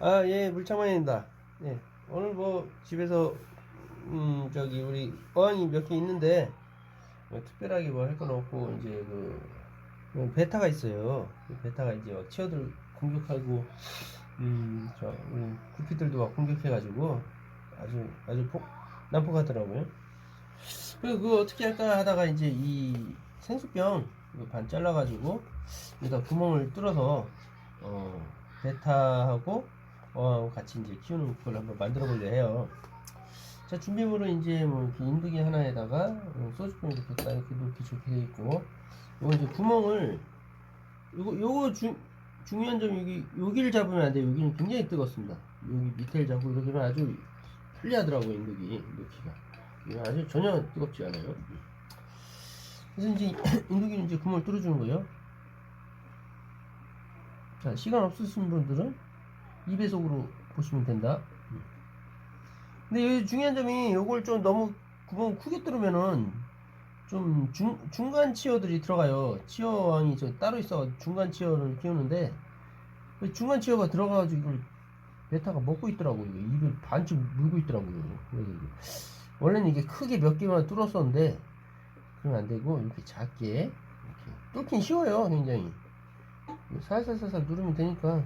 아, 예, 물창만입니다. 예, 오늘 뭐 집에서 음 저기 우리 어항이 몇 개 있는데 뭐 특별하게 뭐 할 건 없고 이제 그 음, 베타가 있어요. 그 베타가 이제 막 치어들 공격하고 음 저 우리 구피들도 막 공격해가지고 아주 아주 폭 난폭하더라고요. 그래서 그거 어떻게 할까 하다가 이제 이 생수병 이거 반 잘라가지고 여기다 구멍을 뚫어서 어 베타하고 어하고 같이 이제 키우는 그걸 한번 만들어 보려 해요. 자 준비물은 이제 뭐 이렇게 인두기 하나에다가 어, 소주병 이렇게 딱 이렇게 놓기 좋게 돼 있고 요거 이제 구멍을 요거 요거 주, 중요한 점이 여기 여기를 잡으면 안 돼요. 여기는 굉장히 뜨겁습니다. 여기 밑에를 잡고 이렇게 하면 아주 편리하더라고요 인두기 놓기가. 아주 전혀 뜨겁지 않아요. 그래서 이제 인두기는 이제 구멍을 뚫어주는 거예요. 자 시간 없으신 분들은 2배속으로 보시면 된다. 근데 여기 중요한 점이 요걸 좀 너무 구멍 크게 뚫으면은 좀 중, 중간 치어들이 들어가요. 치어왕이 저 따로 있어 중간 치어를 키우는데 그 중간 치어가 들어가가지고 이걸 베타가 먹고 있더라고요. 입을 반쯤 물고 있더라고요. 그래서 원래는 이게 크게 몇 개만 뚫었었는데 그러면 안 되고 이렇게 작게 이렇게 뚫긴 쉬워요. 굉장히 살살살살 누르면 되니까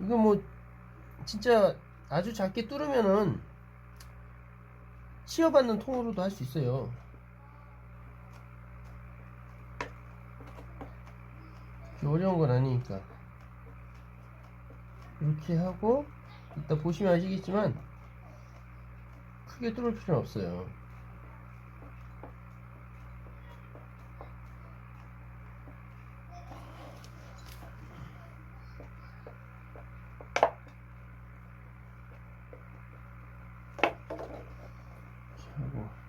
이거 뭐 진짜 아주 작게 뚫으면은 치어받는 통으로도 할 수 있어요. 어려운 건 아니니까 이렇게 하고 이따 보시면 아시겠지만 크게 뚫을 필요는 없어요. 하고.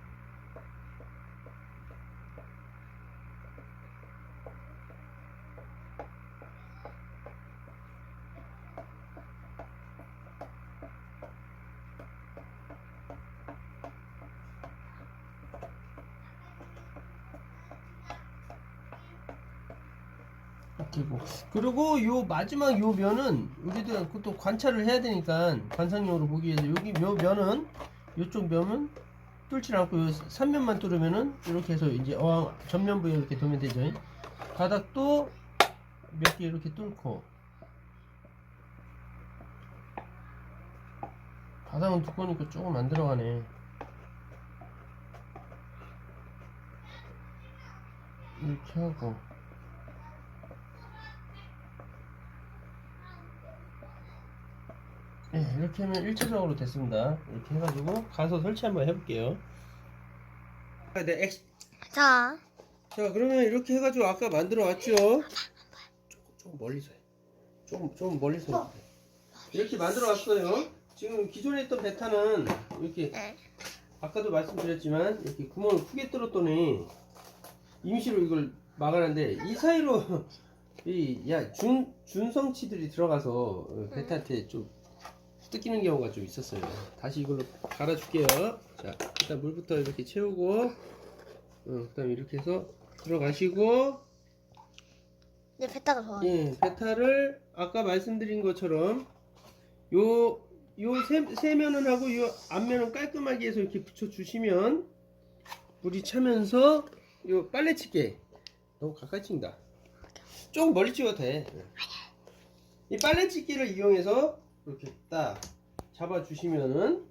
그리고 요 마지막 요 면은 우리도 그것도 관찰을 해야 되니까 관상용으로 보기 위해서 여기 요 면은 요쪽 면은 뚫지 않고 요 3면만 뚫으면은 이렇게 해서 이제 어항 전면 부에 이렇게 도면 되죠. 바닥도 몇 개 이렇게 뚫고. 바닥은 두꺼우니까 조금 안 들어가네. 이렇게 하고 네, 이렇게 하면 1차적으로 됐습니다. 이렇게 해가지고 가서 설치 한번 해볼게요. 아, 네, 엑... 자, 자, 그러면 이렇게 해가지고 아까 만들어 왔죠? 조금, 조금 멀리서 해. 조금, 조금 멀리서 해. 이렇게 만들어 왔어요. 지금 기존에 있던 베타는 이렇게 네. 아까도 말씀드렸지만 이렇게 구멍을 크게 뚫었더니 임시로 이걸 막아놨는데 이 사이로 이 야 준 준성치들이 들어가서 어, 베타한테 좀 뜯기는 경우가 좀 있었어요. 다시 이걸로 갈아줄게요. 자, 일단 물부터 이렇게 채우고, 어, 그다음에 이렇게 해서 들어가시고, 내 배타가 좋아. 예, 베타를 아까 말씀드린 것처럼 요 요 세, 세 면은 하고 요 앞면은 깔끔하게 해서 이렇게 붙여주시면 물이 차면서 요 빨래 치개 너무 가까이 친다. 조금 멀리 찍어도 돼. 이 빨래 치기를 이용해서 이렇게 딱 잡아주시면은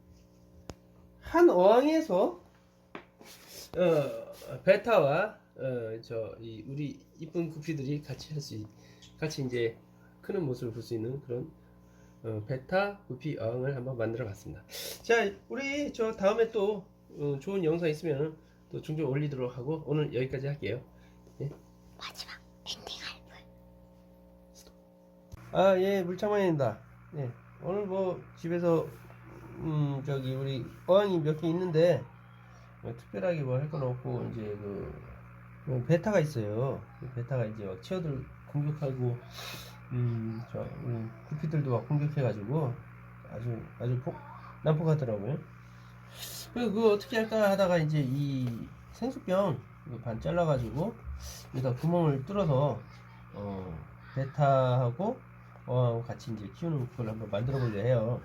한 어항에서 어, 베타와 어, 저 이 우리 이쁜 구피들이 같이 할 수 같이 이제 크는 모습을 볼 수 있는 그런 어, 베타 구피 어항을 한번 만들어 봤습니다. 자, 우리 저 다음에 또 어, 좋은 영상 있으면 또 종종 올리도록 하고 오늘 여기까지 할게요. 마지막 엔딩할 분. 아, 예, 물창만입니다. 예, 오늘 뭐 집에서 음 저기 우리 어항이 몇 개 있는데 뭐 특별하게 뭐 할 건 없고 이제 그 어, 베타가 있어요. 그 베타가 이제 막 치어들 공격하고 음저 우리 구피들도 막 공격해가지고 아주 아주 폭 난폭하더라고요. 그래서 그거 어떻게 할까 하다가 이제 이 생수병 반 잘라가지고 여기다 구멍을 뚫어서 어 베타하고 어항하고 같이 이제 키우는 걸 한번 만들어 보려 해요.